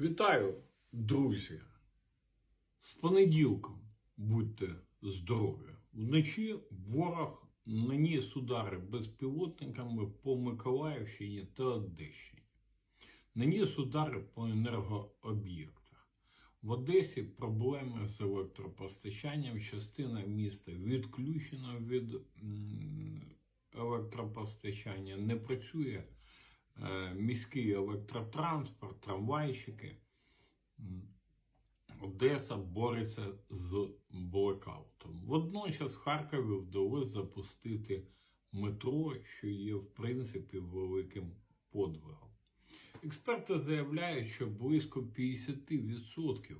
Вітаю, друзі! З понеділком будьте здорові. Вночі ворог наніс удари безпілотниками по Миколаївщині та Одещині. Наніс удари по енергооб'єктах. В Одесі проблеми з електропостачанням. Частина міста відключена від електропостачання. Не працює міський електротранспорт, трамвайщики. Одеса бореться з блекаутом. Водночас в Харкові вдалося запустити метро, що є в принципі великим подвигом. Експерти заявляють, що близько 50%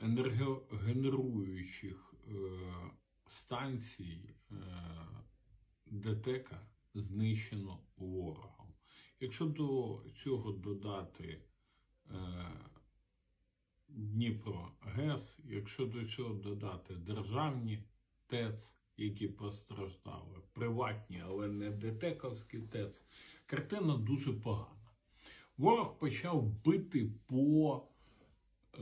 енергогенеруючих е, станцій е, ДТЕКа знищено ворогом. Якщо до цього додати е, Дніпро ГЕС, якщо до цього додати державні ТЕЦ, які постраждали, приватні, але не ДТЕКовські ТЕЦ, картина дуже погана. Ворог почав бити по е,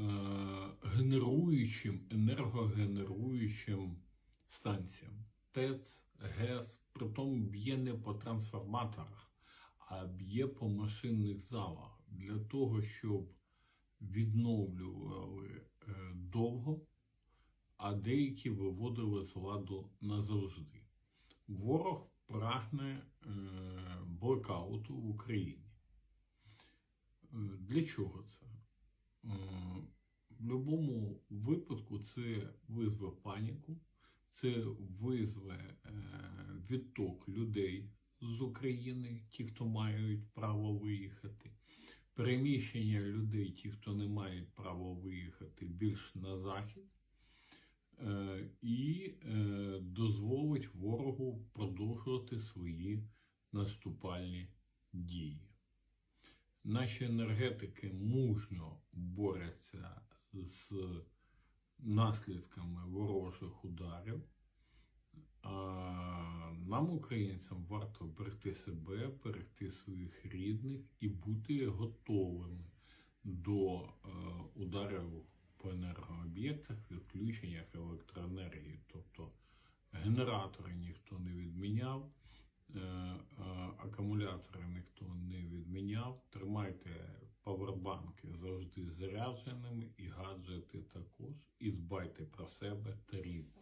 генеруючим, енергогенеруючим станціям. ТЕЦ, ГЕС, притом б'є не по трансформаторах, а б'є по машинних залах для того, щоб відновлювали е, довго, а деякі виводили з ладу назавжди. Ворог прагне е, блокауту в Україні. Е, Для чого це? В будь-якому випадку це визве паніку, це визве відток людей з України, ті, хто мають право виїхати переміщення людей, ті, хто не мають права виїхати більш на захід, е, і е, дозволить ворогу продовжувати свої наступальні дії. Наші енергетики мужньо борються з наслідками ворожих ударів. Нам, українцям, варто берегти себе, берегти своїх рідних і бути готовими до е, ударів по енергооб'єктах, відключеннях електроенергії. Тобто генератори ніхто не відміняв, е, е, акумулятори ніхто не відміняв. Тримайте павербанки завжди зарядженими і гаджети також. І дбайте про себе та рідних.